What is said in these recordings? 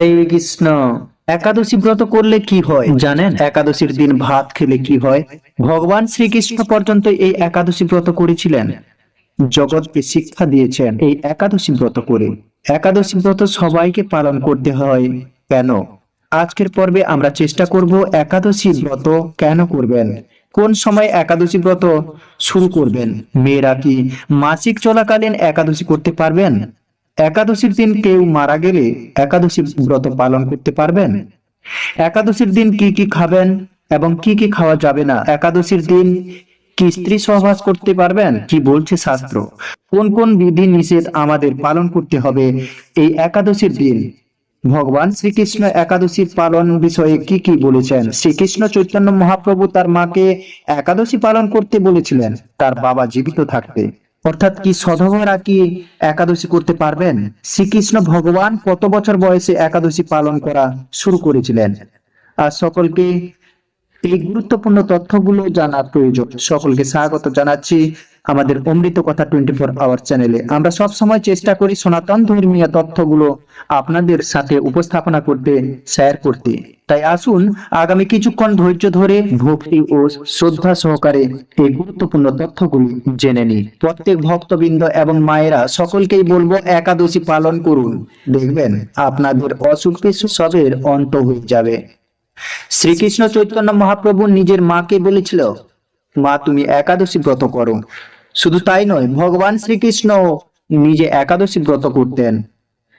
কৃষ্ণ। একাদশী ব্রত করলে কি হয় জানেন? একাদশীর দিন ভাত খেলে কি হয়? ভগবান শ্রীকৃষ্ণ পর্যন্ত এই একাদশী ব্রত করেছিলেন। জগৎকে শিক্ষা দিয়েছেন এই একাদশী ব্রত করে। একাদশী ব্রত সবাইকে পালন করতে হয়। কেন? আজকের পর্বে আমরা চেষ্টা করব একাদশী ব্রত কেন করবেন? কোন সময় একাদশী ব্রত শুরু করবেন? মেয়েরা কি মাসিক চলাকালীন একাদশী করতে পারবেন? একাদশীর দিন কেউ মারা গেলে একাদশী ব্রত পালন করতে পারবেন? একাদশীর দিন কি কি খাবেন এবং কি কি খাওয়া যাবে না? একাদশীর দিন কি স্ত্রী সহবাস করতে পারবেন? কি বলছে শাস্ত্র? কোন কোন বিধি নিষেধ আমাদের পালন করতে হবে এই একাদশীর দিন? ভগবান শ্রীকৃষ্ণ একাদশী পালন বিষয়ে কি কি বলেছেন? শ্রীকৃষ্ণ চৈতন্য মহাপ্রভু তার মাকে একাদশী পালন করতে বলেছিলেন। তার বাবা জীবিত থাকতে। অর্থাৎ কি সধবরা কি একাদশী করতে পারবেন? শ্রীকৃষ্ণ ভগবান কত বছর বয়সে একাদশী পালন করা শুরু করেছিলেন? আর সকলকে এই গুরুত্বপূর্ণ তথ্যগুলো জানা প্রয়োজন। সকলকে স্বাগত জানাচ্ছি আমাদের অমৃত কথা টোয়েন্টি ফোর আওয়ার চ্যানেলে আমরা সব সময় চেষ্টা করি সনাতন ধর্মীয় তথ্যগুলো আপনাদের সাথে উপস্থাপনা করতে শেয়ার করতে। তাই আসুন আগামী কিছুক্ষণ ধৈর্য ধরে ভক্তি ও শ্রদ্ধা সহকারে এই গুরুত্বপূর্ণ তথ্যগুলি জেনে নিই। প্রত্যেক ভক্তবৃন্দ এবং মায়েরা সকলকেই বলব একাদশী পালন করুন। দেখবেন আপনাদের অসুখ বিসুখ সবের অন্ত হয়ে যাবে। শ্রীকৃষ্ণ চৈতন্য মহাপ্রভু নিজের মাকে বলেছিল, মা, তুমি একাদশী ব্রত করো। শুধু তাই নয়, ভগবান শ্রীকৃষ্ণ নিজে একাদশী ব্রত করতেন।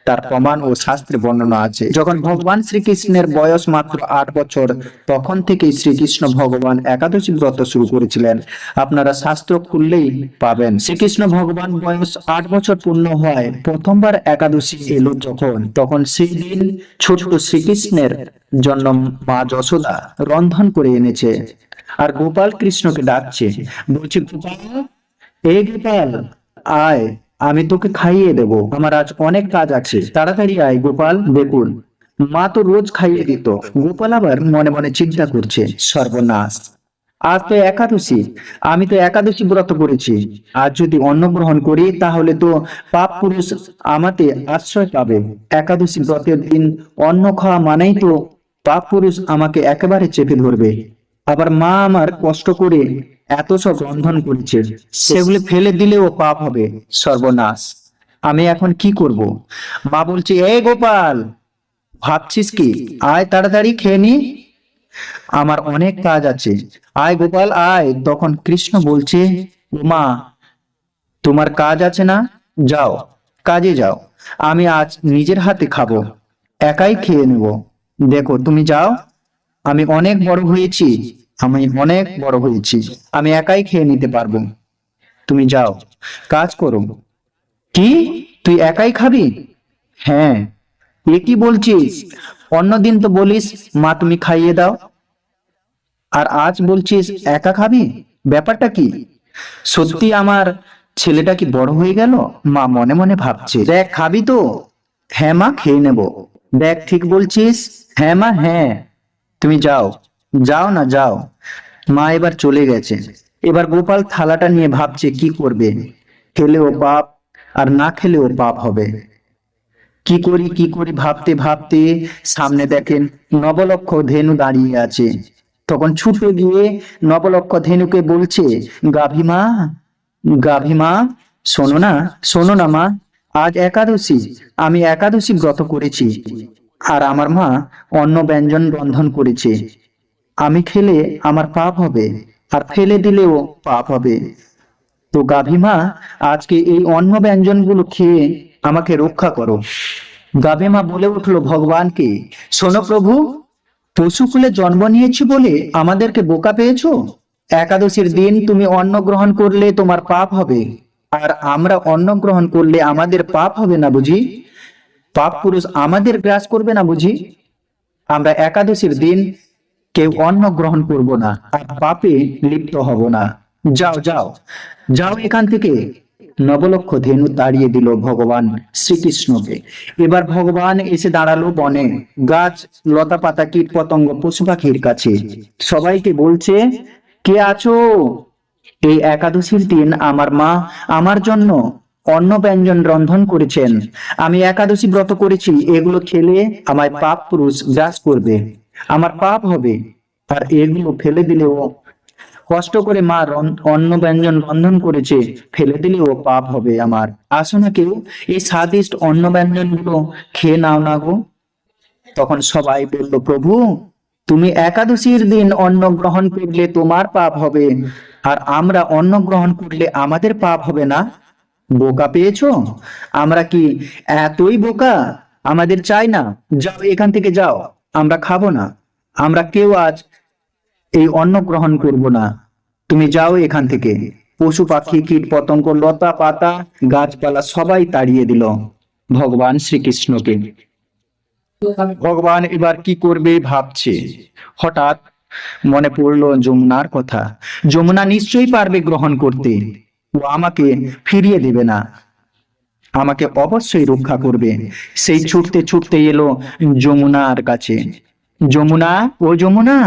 তার প্রমাণ ও শাস্ত্রে বর্ণনা আছে। যখন ভগবান শ্রীকৃষ্ণের বয়স মাত্র আট বছর, তখন থেকেই শ্রীকৃষ্ণ ভগবান একাদশী ব্রত শুরু করেছিলেন। আপনারা শাস্ত্র খুললেই পাবেন। শ্রীকৃষ্ণ ভগবান বয়স আট বছর পূর্ণ হয়, প্রথমবার একাদশী এলো যখন। তখন সেই দিন ছোট শ্রীকৃষ্ণের জন্য মা যশোদা রন্ধন করে এনেছে আর গোপাল কৃষ্ণকে ডাকছে। বলছে, গোপাল এই গোপাল, আয়। আমি তোকে খাইয়ে দেব। আমার আজ অনেক কাজ আছে। তাড়াতাড়ি আয়, গোপাল। দেখুন, মা তো রোজ খাইয়ে দিত। গোপাল আবার মনে মনে চিন্তা করছে, সর্বনাশ। আজ তো একাদশী। আমি তো একাদশী ব্রত করেছি। আর যদি অন্ন গ্রহণ করি, তাহলে তো পাপ পুরুষ আমাতে আশ্রয় পাবে। একাদশী ব্রতের দিন অন্ন খাওয়া মানেই তো পাপ পুরুষ আমাকে একেবারে চেপে ধরবে। আবার মা আমার কষ্ট করে এত সব রন্ধন করেছে, সেগুলি ফেলে দিলেও পাপ হবে, সর্বনাশ। আমি এখন কি করব? মা বলছে, এ গোপাল, ভাবছিস কি? আয় তাড়াতাড়ি খেয়ে নি। আমার অনেক কাজ আছে। আয় গোপাল, আয়। তখন কৃষ্ণ বলছে মা তোমার কাজ আছে না? যাও, কাজে যাও। আমি আজ নিজের হাতে খাব, একাই খেয়ে নেব। দেখো, তুমি যাও, আমি অনেক বড় হয়েছি আমি অনেক বড় হয়েছি। আমি একাই খেয়ে নিতে পারব। তুমি যাও, কাজ করো। কি? তুই একাই খাবি? হ্যাঁ। এ কি বলছিস? অন্যদিন তো বলিস, মা, তুমি খাইয়ে দাও। আর আজ বলছিস, একা খাবি? ব্যাপারটা কি? সত্যি আমার ছেলেটা কি বড় হয়ে গেল? মা মনে মনে ভাবছে। দেখ, খাবি তো? হ্যাঁ মা, খেয়ে নেব। দেখ, ঠিক বলছিস? হ্যাঁ মা হ্যাঁ। তুমি যাও। যাও না, যাও। মা এবার চলে গেছে। এবার গোপাল থালাটা নিয়ে ভাবছে, কি করবে? খেলেও পাপ আর না খেলেও পাপ হবে। কি করি কি করি ভাবতে ভাবতে সামনে দেখেন নবলক্ষ ধেনু দাঁড়িয়ে আছে। তখন ছুটে গিয়ে নবলক্ষ ধেনুকে বলছে গাভীমা গাভীমা শোনো না শোনো না মা, আজ একাদশী, আমি একাদশী ব্রত করেছি। আর আমার মা অন্ন ব্যঞ্জন রন্ধন করেছে। আমি খেলে আমার পাপ হবে, আর ফেলে দিলেও পাপ হবে। তো গাভীমা আজকে এই অন্ন ব্যঞ্জনগুলো খেয়ে আমাকে রক্ষা করো। গাভীমা বলে উঠল, ভগবানকে, শোনো প্রভু পশুকুলে জন্ম নিয়েছি বলে আমাদেরকে বোকা পেয়েছ? একাদশীর দিন তুমি অন্ন গ্রহণ করলে তোমার পাপ হবে, আর আমরা অন্ন গ্রহণ করলে আমাদের পাপ হবে না বুঝি? পাপ পুরুষ আমাদের গ্রাস করবে না বুঝি? আমরা একাদশীর দিন কেউ অন্ন গ্রহণ করব না, আর পাপে লিপ্ত হব না। যাও যাও যাও এখান থেকে। নবলক্ষ ধেনু তাড়িয়ে দিল ভগবান শ্রীকৃষ্ণকে। এবার ভগবান এসে দাঁড়াল বনে। গাছ লতা পাতা কীট পতঙ্গ পশু পাখির কাছে। সবাইকে বলছে, কে আছো? এই একাদশীর দিন আমার মা আমার জন্য অন্ন ব্যঞ্জন রন্ধন করেছেন। আমি একাদশী ব্রত করেছি, এগুলো খেলে আমায় পাপ পুরুষ গ্রাস করবে। আমার পাপ হবে আর এগুলো ফেলে দিলেও কষ্ট করে মা অন্ন ব্যঞ্জন রন্ধন করেছে, ফেলে দিলেও পাপ হবে আমার। আসো না কেউ, এই স্বাদিষ্ট অন্ন ব্যঞ্জনগুলো খেয়ে নাও না গো। তখন সবাই বলল, প্রভু, তুমি একাদশীর দিন অন্ন গ্রহণ করলে তোমার পাপ হবে, আর আমরা অন্ন গ্রহণ করলে আমাদের পাপ হবে না? বোকা পেয়েছ? আমরা কি এতই বোকা? আমাদের চাই না। যাও, এখান থেকে যাও। আমরা খাব না। আমরা কেউ আজ এই অন্ন গ্রহণ করব না। তুমি যাও এখান থেকে। পশু পাখি, কীট পতঙ্গ, লতা পাতা, গাছপালা সবাই তাড়িয়ে দিল ভগবান শ্রীকৃষ্ণকে। ভগবান এবার কি করবে ভাবছে। হঠাৎ মনে পড়ল যমুনার কথা। যমুনা নিশ্চয়ই পারবে গ্রহণ করতে। ও আমাকে ফিরিয়ে দেবে না। আমাকে অবশ্যই রক্ষা করবে। সেই ছুটতে ছুটতে এলো যমুনার কাছে। যমুনা, ও যমুনা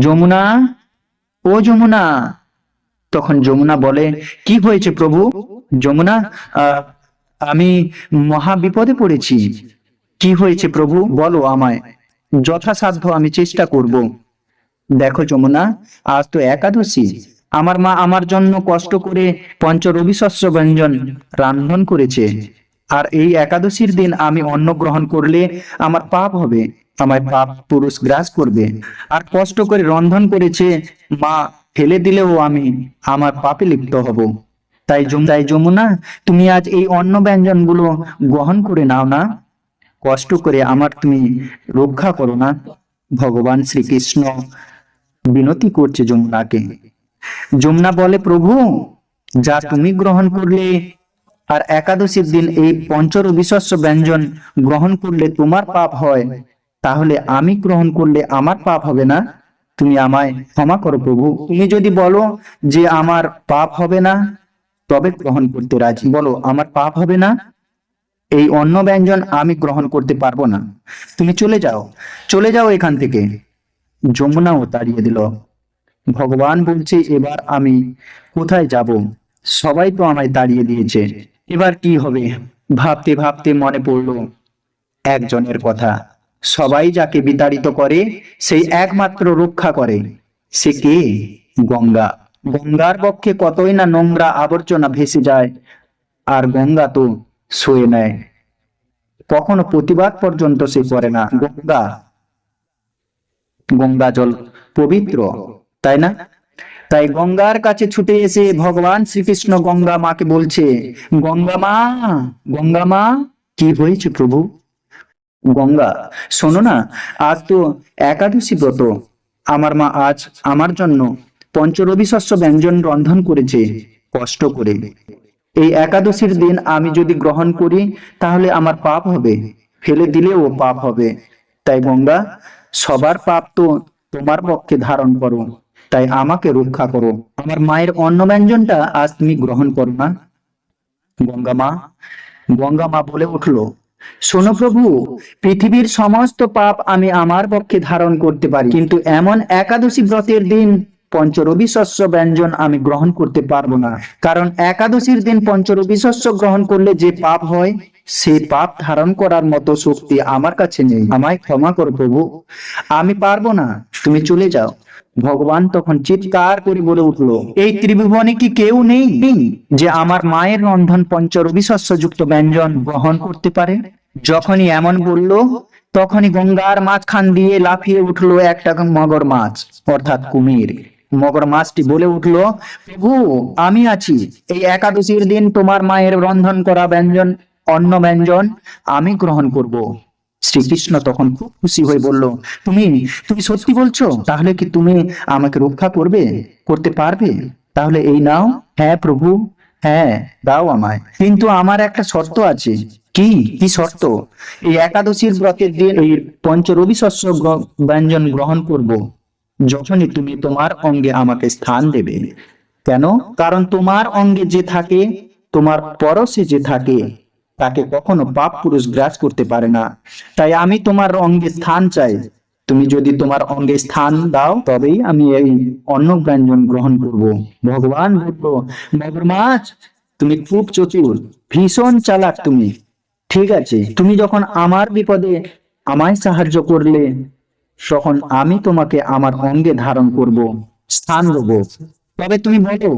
যমুনা, ও যমুনা। তখন যমুনা বলে, কি হয়েছে প্রভু? যমুনা আমি মহা বিপদে পড়েছি। কি হয়েছে প্রভু? বলো আমায়। যথাসাধ্য আমি চেষ্টা করব। দেখো যমুনা, আজ তো একাদশী। আমার মা আমার জন্য কষ্ট করে পঞ্চ রবিশস্য ব্যঞ্জন রান্ধন করেছে। আর এই একাদশীর দিন আমি অন্ন গ্রহণ করলে আমার পাপ হবে, আমায় পাপ পুরুষ গ্রাস করবে। আর কষ্ট করে রন্ধন করেছে, মা ফেলে দিলেও আমি আমার পাপে লিপ্ত হব। তাই তাই যমুনা, তুমি আজ এই অন্ন ব্যঞ্জনগুলো গ্রহণ করে নাও না। কষ্ট করে আমার তুমি রক্ষা করো না। ভগবান শ্রীকৃষ্ণ বিনতি করছে যমুনাকে। যমুনা বলে প্রভু যা তুমি গ্রহণ করলে আর একাদশীর দিন এই পঞ্চর পঞ্চরবিশস্য ব্যঞ্জন গ্রহণ করলে তোমার পাপ হয় তাহলে আমি গ্রহণ করলে আমার পাপ হবে না? তুমি আমায় ক্ষমা করো প্রভু। তুমি যদি বলো যে আমার পাপ হবে না তবে গ্রহণ করতে রাজি। বলো আমার পাপ হবে না? এই অন্য ব্যঞ্জন আমি গ্রহণ করতে পারব না। তুমি চলে যাও চলে যাও এখান থেকে। যমুনাও তাড়িয়ে দিল। ভগবান বলছে, এবার আমি কোথায় যাব? সবাই তো আমায় দাঁড়িয়ে দিয়েছে। এবার কি হবে? ভাবতে ভাবতে মনে পড়ল একজনের কথা। সবাই যাকে বিতাড়িত করে, সেই একমাত্র রক্ষা করে। সে কে? গঙ্গা। গঙ্গার পক্ষে কতই না নোংরা আবর্জনা ভেসে যায়, আর গঙ্গা তো শুয়ে নেয়। কখনো প্রতিবাদ পর্যন্ত সে করে না। গঙ্গা। গঙ্গা জল পবিত্র। তাই না? তাই গঙ্গার কাছে ছুটে এসে ভগবান শ্রীকৃষ্ণ গঙ্গা মাকে বলছে, গঙ্গা মা গঙ্গা মা, কি হয়েছে প্রভু? গঙ্গা, শোনো না, আজ তো একাদশী ব্রত। আমার মা আজ আমার জন্য পঞ্চরবি শস্য ব্যঞ্জন রন্ধন করেছে, কষ্ট করে। এই একাদশীর দিন আমি যদি গ্রহণ করি, তাহলে আমার পাপ হবে, ফেলে দিলেও পাপ হবে। তাই গঙ্গা, সবার পাপ তো তোমার পক্ষে ধারণ করো। তাই আমাকে রক্ষা করো। আমার মায়ের অন্ন ব্যঞ্জনটা আজ তুমি গ্রহণ করো না। গঙ্গা মা গঙ্গা মা বলে উঠল, শোনো প্রভু, পৃথিবীর সমস্ত পাপ আমি আমার পক্ষে ধারণ করতে পারি, কিন্তু এমন একাদশী ব্রতের দিন পঞ্চরবি শস্য ব্যঞ্জন আমি গ্রহণ করতে পারব না। কারণ একাদশীর দিন পঞ্চরবি শস্য গ্রহণ করলে যে পাপ হয় সেই পাপ ধারণ করার মতো শক্তি আমার কাছে নেই। আমায় ক্ষমা করো প্রভু। আমি পারব না। তুমি চলে যাও। ভগবান তখন চিৎকার করে বলে উঠল, এই ত্রিভুবনে কি কেউ নেই দিন যে আমার মায়ের রন্ধন পঞ্চরবি শস্যযুক্ত ব্যঞ্জন গ্রহণ করতে পারে? যখনই এমন বলল, তখনই গঙ্গার মাঝখান দিয়ে লাফিয়ে উঠল একটা মগর মাছ, অর্থাৎ কুমির। মগর মাছটি বলে উঠল, প্রভু, আমি আছি। এই একাদশীর দিন তোমার মায়ের রন্ধন করা ব্যঞ্জন, অন্ন ব্যঞ্জন আমি গ্রহণ করব। শ্রীকৃষ্ণ তখন খুব খুশি হয়ে বলল, তুমি তুমি সত্যি বলছো? তাহলে কি তুমি আমাকে রক্ষা করবে, করতে পারবে? তাহলে এই নাও। হ্যাঁ প্রভু হ্যাঁ দাও আমায়। কিন্তু আমার একটা শর্ত আছে। কি? কি শর্ত? এই একাদশীর ব্রতের দিন এই পঞ্চরবি শস্য ব্যঞ্জন গ্রহণ করব। যখনই তুমি তোমার অঙ্গে আমাকে স্থান দেবে। কেন? কারণ তোমার অঙ্গে যে থাকে, তোমার পরশে যে থাকে তাকে কখনো পাপ পুরুষ গ্রাস করতে পারে না। তাই আমি তোমার অঙ্গে স্থান চাই। তুমি যদি তোমার অঙ্গে স্থান দাও, তবেই আমি এই অন্ন ব্যঞ্জন গ্রহণ করব। ভগবান বলল, মগর মাছ, তুমি খুব চতুর, ভীষণ চালাক তুমি। ঠিক আছে, তুমি যখন আমার বিপদে আমায় সাহায্য করলে, তখন আমি তোমাকে আমার অঙ্গে ধারণ করব, স্থান দেব। তবে তুমি বলো,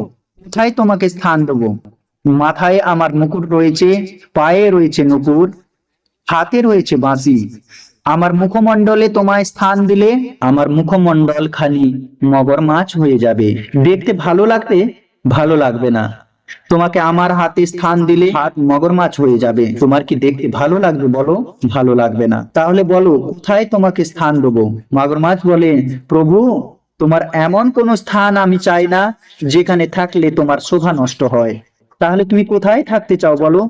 কোথায় তোমাকে স্থান দেব? মাথায় আমার মুকুট রয়েছে, পায়ে রয়েছে নুপুর, হাতে রয়েছে বাঁশি। আমার মুখমণ্ডলে তোমায় স্থান দিলে, আমার মুখমণ্ডল খালি মগর মাছ হয়ে যাবে। দেখতে ভালো লাগতে ভালো লাগবে না। তোমাকে আমার হাতে স্থান দিলে হাত মগর মাছ হয়ে যাবে। তোমার কি দেখতে ভালো লাগবে বলো? ভালো লাগবে না। তাহলে বলো, কোথায় তোমাকে স্থান দেবো? মগর মাছ বলে, প্রভু, তোমার এমন কোন স্থান আমি চাই না, যেখানে থাকলে তোমার শোভা নষ্ট হয়। তাহলে তুমি কোথায় থাকতে চাও বলো?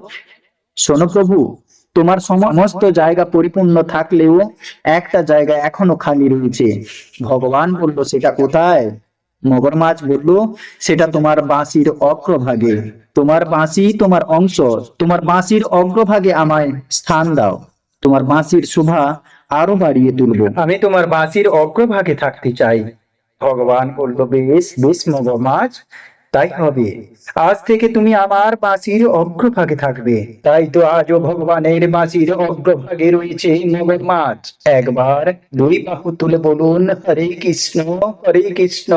শোনো প্রভু, তোমার সমস্ত জায়গা পরিপূর্ণ থাকলেও একটা জায়গা এখনও খালি রয়েছে। ভগবান বলল, সেটা কোথায়? মগর মাছ বলল, সেটা তোমার বাঁশির অগ্রভাগে। তোমার বাঁশি তোমার অংশ। তোমার বাঁশির অগ্রভাগে আমায় স্থান দাও। তোমার বাঁশির শোভা আরও বাড়িয়ে তুলবো। আমি তোমার বাঁশির অগ্রভাগে থাকতে চাই। ভগবান বলল, বেশ বেশ মগর মাছ। তাই হবে। আজ থেকে তুমি আমার বাঁশির অগ্রভাগে থাকবে। তাই তো আজও ভগবানের বাঁশির অগ্রভাগে রয়েছে মাছ। একবার দুই বাহু তুলে বলুন, হরে কৃষ্ণ হরে কৃষ্ণ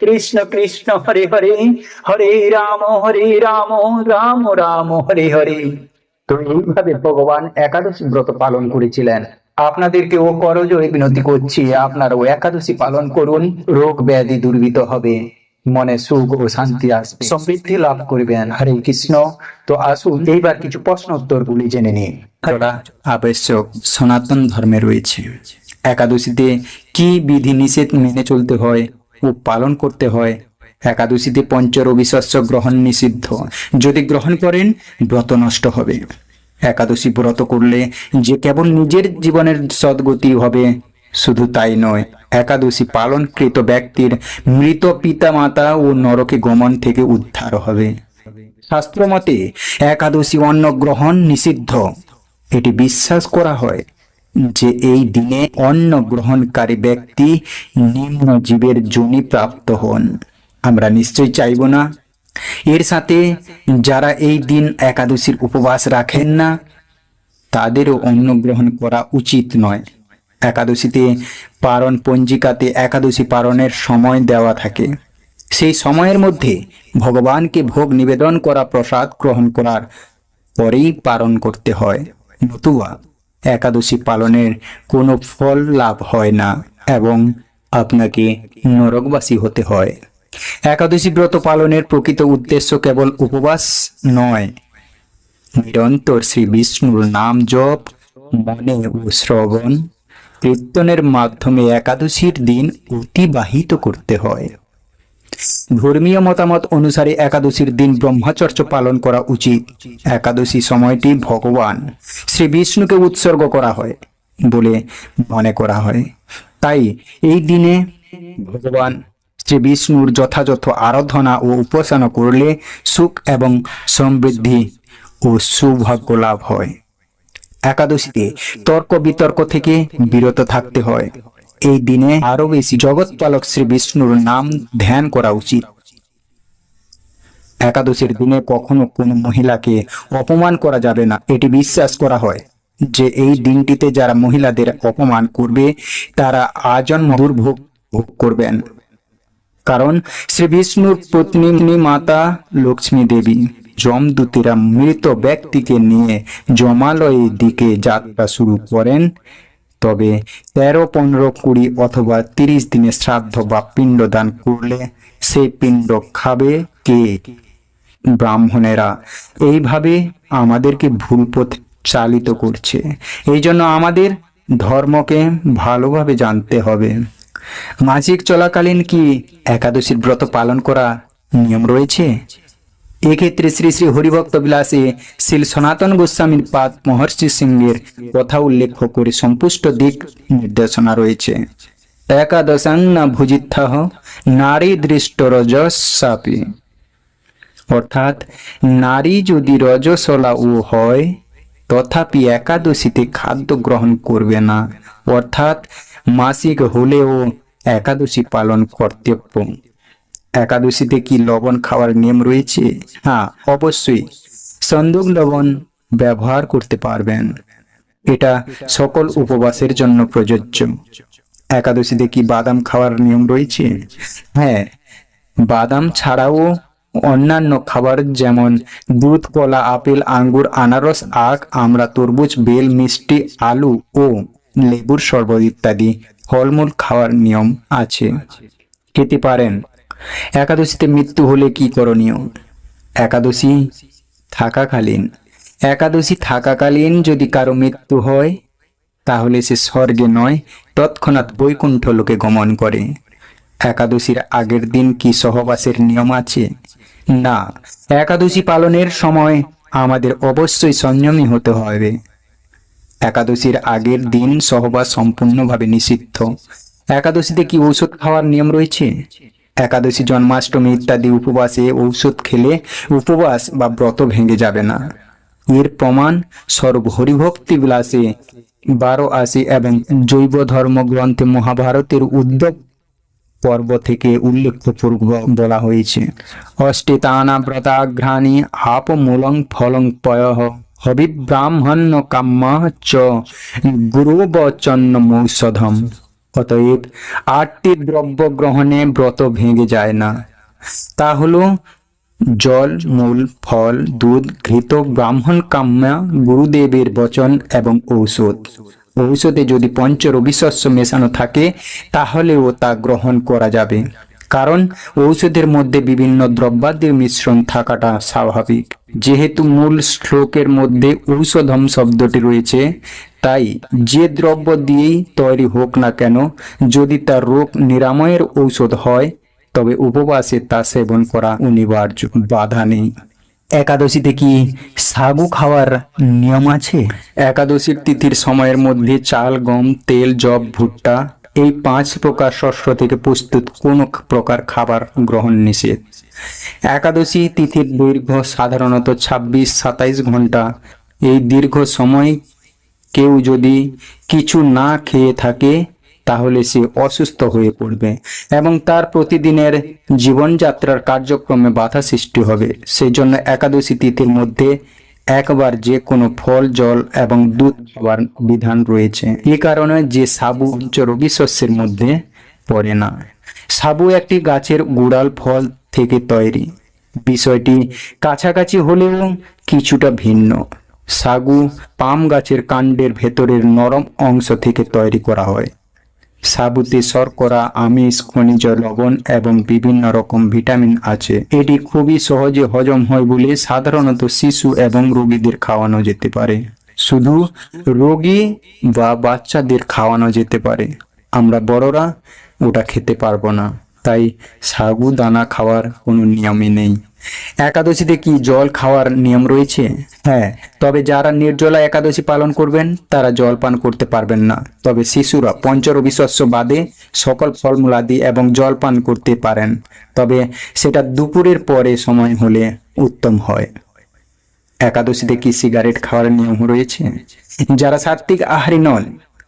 কৃষ্ণ কৃষ্ণ, হরে হরে হরে রাম হরে রাম রাম রাম, হরে হরে। তো এইভাবে ভগবান একাদশী ব্রত পালন করেছিলেন। আপনাদেরকে ও করজোরে বিনতি করছি। আপনারাও একাদশী পালন করুন। রোগ ব্যাধি দুর্বিত হবে। মনে সুখ ও শান্তি আসবে। সমৃদ্ধি লাভ করবেন। হরে কৃষ্ণ। তো আসুন, এইবার কিছু প্রশ্ন উত্তর গুলি জেনে নিন আবশ্যক সনাতন ধর্মে রয়েছে। একাদশীতে কি বিধি নিষেধ মেনে চলতে হয় ও পালন করতে হয়? একাদশীতে পঞ্চরবি শস্য গ্রহণ নিষিদ্ধ। যদি গ্রহণ করেন, ব্রত নষ্ট হবে। একাদশী ব্রত করলে যে কেবল নিজের জীবনের সদ্গতি হবে শুধু তাই নয়, একাদশী পালনকৃত ব্যক্তির মৃত পিতা মাতা ও নরকে গমন থেকে উদ্ধার হবে। শাস্ত্র মতে একাদশী অন্ন গ্রহণ নিষিদ্ধ। এটি বিশ্বাস করা হয় যে এই দিনে অন্ন গ্রহণকারী ব্যক্তি নিম্ন জীবের জনি প্রাপ্ত হন। আমরা নিশ্চয়ই চাইব না। এর সাথে যারা এই দিন একাদশীর উপবাস রাখেন না, তাদেরও অন্ন গ্রহণ করা উচিত নয়। একাদশীতে পারণ পঞ্জিকাতে একাদশী পারণের সময় দেওয়া থাকে। সেই সময়ের মধ্যে ভগবানকে ভোগ নিবেদন করা, প্রসাদ গ্রহণ করার পরেই পালন করতে হয়। নতুবা একাদশী পালনের কোনো ফল লাভ হয় না এবং আপনাকে নরকবাসী হতে হয়। একাদশী ব্রত পালনের প্রকৃত উদ্দেশ্য কেবল উপবাস নয়। নিরন্তর শ্রী বিষ্ণুর নাম জপ, মনে ও শ্রবণ কীর্তনের মাধ্যমে একাদশীর দিন অতিবাহিত করতে হয়। ধর্মীয় মতামত অনুসারে একাদশীর দিন ব্রহ্মচর্য পালন করা উচিত। একাদশী সময়টি ভগবান শ্রী বিষ্ণুকে উৎসর্গ করা হয় বলে মনে করা হয়। তাই এই দিনে ভগবান শ্রী বিষ্ণুর যথাযথ আরাধনা ও উপাসনা করলে সুখ এবং সমৃদ্ধি ও সৌভাগ্য লাভ হয়। একাদশীতে তর্ক বিতর্ক থেকে বিরত থাকতে হয়। এই দিনে আরও বেশি জগৎপালক শ্রী বিষ্ণুর নাম ধ্যান করা উচিত। একাদশীর দিনে কখনো কোনো মহিলাকে অপমান করা যাবে না, এটি বিশ্বাস করা হয় যে এই দিনটিতে যারা মহিলাদের অপমান করবে, তারা আজন্ম দুর্ভোগ ভোগ করবেন। কারণ শ্রী বিষ্ণুর পত্নী মাতা লক্ষ্মী দেবী যমদূতেরা মৃত ব্যক্তিকে নিয়ে জমালয়ের দিকে যাত্রা শুরু করেন। তবে তেরো, পনেরো, কুড়ি অথবা তিরিশ দিনে শ্রাদ্ধ বা পিণ্ডদান করলে সেই পিণ্ড খাবে কে? ব্রাহ্মণেরা, এইভাবে আমাদেরকে ভুল পথে চালিত করছে। এই জন্য আমাদের ধর্মকে ভালোভাবে জানতে হবে। মাসিক চলাকালীন কি একাদশীর ব্রত পালন করা নিয়ম রয়েছে? এক্ষেত্রে শ্রী শ্রী হরিভক্ত বিলাসে শিল সনাতন গোস্বামীর পাদ মহর্ষি সিংহের কথা উল্লেখ করে সম্পুষ্ট দিক নির্দেশনা রয়েছে। নারী দৃষ্ট রজসাপি অর্থাৎ, নারী যদি রজসলা ও হয়, তথাপি একাদশীতে খাদ্য গ্রহণ করবে না। অর্থাৎ, মাসিক হলেও একাদশী পালন কর্তব্য। একাদশীতে কি লবণ খাওয়ার নিয়ম রয়েছে? হ্যাঁ অবশ্যই। সন্দুক লবণ ব্যবহার করতে পারবেন। এটা সকল উপবাসের জন্য প্রযোজ্য। একাদশীতে কি বাদাম খাওয়ার নিয়ম রয়েছে? হ্যাঁ বাদাম ছাড়াও অন্যান্য খাবার যেমন দুধ, কলা, আপেল, আঙ্গুর, আনারস, আখ, আমরা তরমুজ, বেল, মিষ্টি, আলু ও লেবুর শরবত ইত্যাদি ফলমূল খাওয়ার নিয়ম আছে। খেতে পারেন। একাদশীতে মৃত্যু হলে কি করণীয়? একাদশী থাকাকালীন। একাদশী থাকাকালীন যদি কারও মৃত্যু হয়, তাহলে সে স্বর্গে নয়, তৎক্ষণাৎ বৈকুণ্ঠ লোকে গমন করে। একাদশীর আগের দিন কি সহবাসের নিয়ম আছে? না। একাদশী পালনের সময় আমাদের অবশ্যই সংযমী হতে হবে। একাদশীর আগের দিন সহবাস সম্পূর্ণভাবে নিষিদ্ধ। একাদশীতে কি ঔষধ খাওয়ার নিয়ম রয়েছে? একাদশী, জন্মাষ্টমী ইত্যাদি উপবাসে ঔষধ খেলে উপবাস বা ব্রত ভেঙে যাবে না। এর প্রমাণ সর্ব হরিভক্তি বিলাসে বারো আশি এবং জৈব ধর্ম গ্রন্থে মহাভারতের উদ্যোগ পর্ব থেকে উল্লেখপূর্বক বলা হয়েছে। অষ্টিতানা ব্রতাঘ্রাণী আপ মূলং ফলং পয়ঃ হবিব্রাহ্মণ্য কাম্য চ গুরুবচন্ন মৌষধম অতএব আটটি দ্রব্য গ্রহণে ব্রত ভেঙে যায় না। তা হলো জল, মূল, ফল, দুধ, ঘৃত, ব্রাহ্মণ, কাম্য, গুরুদেবের বচন এবং ঔষধ। ঔষধে যদি পঞ্চ রবিশস্য মেশানো থাকে, তাহলেও তা গ্রহণ করা যাবে। কারণ ঔষধের মধ্যে বিভিন্ন দ্রব্যাদির মিশ্রণ থাকাটা স্বাভাবিক। যেহেতু মূল শ্লোকের মধ্যে ঔষধম শব্দটি রয়েছে তাই যে দ্রব্য দিয়েই তৈরি হোক না কেন, যদি তার রোগ নিরাময়ের ঔষধ হয়, তবে উপবাসে তা সেবন করা অনিবার্য। বাধা নেই। একাদশীতে কি সাগু খাওয়ার নিয়ম আছে? একাদশীর তিথির সময়ের মধ্যে চাল, গম, তেল জব ভুট্টা, এই পাঁচ প্রকার শস্য থেকে প্রস্তুত কোনো প্রকার খাবার গ্রহণ নিষেধ। একাদশী তিথির দৈর্ঘ্য সাধারণত ছাব্বিশ সাতাইশ ঘণ্টা এই দীর্ঘ সময় কেউ যদি কিছু না খেয়ে থাকে, তাহলে সে অসুস্থ হয়ে পড়বে এবং তার প্রতিদিনের জীবনযাত্রার কার্যক্রমে বাধা সৃষ্টি হবে। সেই জন্য একাদশী তিথির মধ্যে একবার যে কোনো ফল, জল এবং দুধ খাবার বিধান রয়েছে। এ কারণে যে সাবু রবি শস্যের মধ্যে পড়ে না। সাবু একটি গাছের গুড়াল ফল থেকে তৈরি। বিষয়টি কাছাকাছি হলেও কিছুটা ভিন্ন। সাগু পাম গাছের কাণ্ডের ভেতরের নরম অংশ থেকে তৈরি করা হয়। সাবুতে শর্করা, আমিষ, খনিজ, লবণ এবং বিভিন্ন রকম ভিটামিন আছে। এটি খুবই সহজে হজম হয় বলে সাধারণত শিশু এবং রোগীদের খাওয়ানো যেতে পারে। শুধু রোগী বা বাচ্চাদের খাওয়ানো যেতে পারে। আমরা বড়রা ওটা খেতে পারব না। তাই সাগু দানা খাওয়ার কোনো নিয়মই নেই। একাদশীতে কি জল খাওয়ার নিয়ম রয়েছে? হ্যাঁ। তবে যারা নির্জলা একাদশী পালন করবেন তারা জল পান করতে পারবেন না। তবে শিশুরা পঞ্চরবি শস্য বাদে সকল ফলমূলাদি এবং জল পান করতে পারেন। তবে সেটা দুপুরের পরে সময় হলে উত্তম হয়। একাদশীতে কি সিগারেট খাওয়ার নিয়ম রয়েছে? যারা সাত্বিক আহারী নন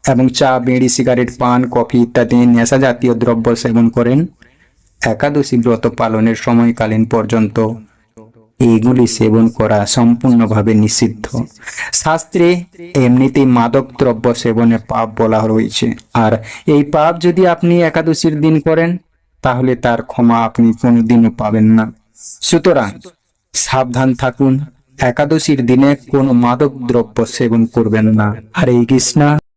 এবং চা বিড়ি সিগারেট পান কফি ইত্যাদি নেশা জাতীয় দ্রব্য সেবন করেন একাদশী ব্রত পালনের সময়কালীন পর্যন্ত এইগুলি সেবন করা সম্পূর্ণভাবে নিষিদ্ধ। শাস্ত্রে এমনিতেই মাদক দ্রব্য সেবনে পাপ বলা রয়েছে। আর এই পাপ যদি আপনি একাদশীর দিন করেন, তাহলে তার ক্ষমা আপনি কোনোদিনও পাবেন না। সুতরাং সাবধান থাকুন, একাদশীর দিনে কোনো মাদক দ্রব্য সেবন করবেন না। হরে কৃষ্ণা।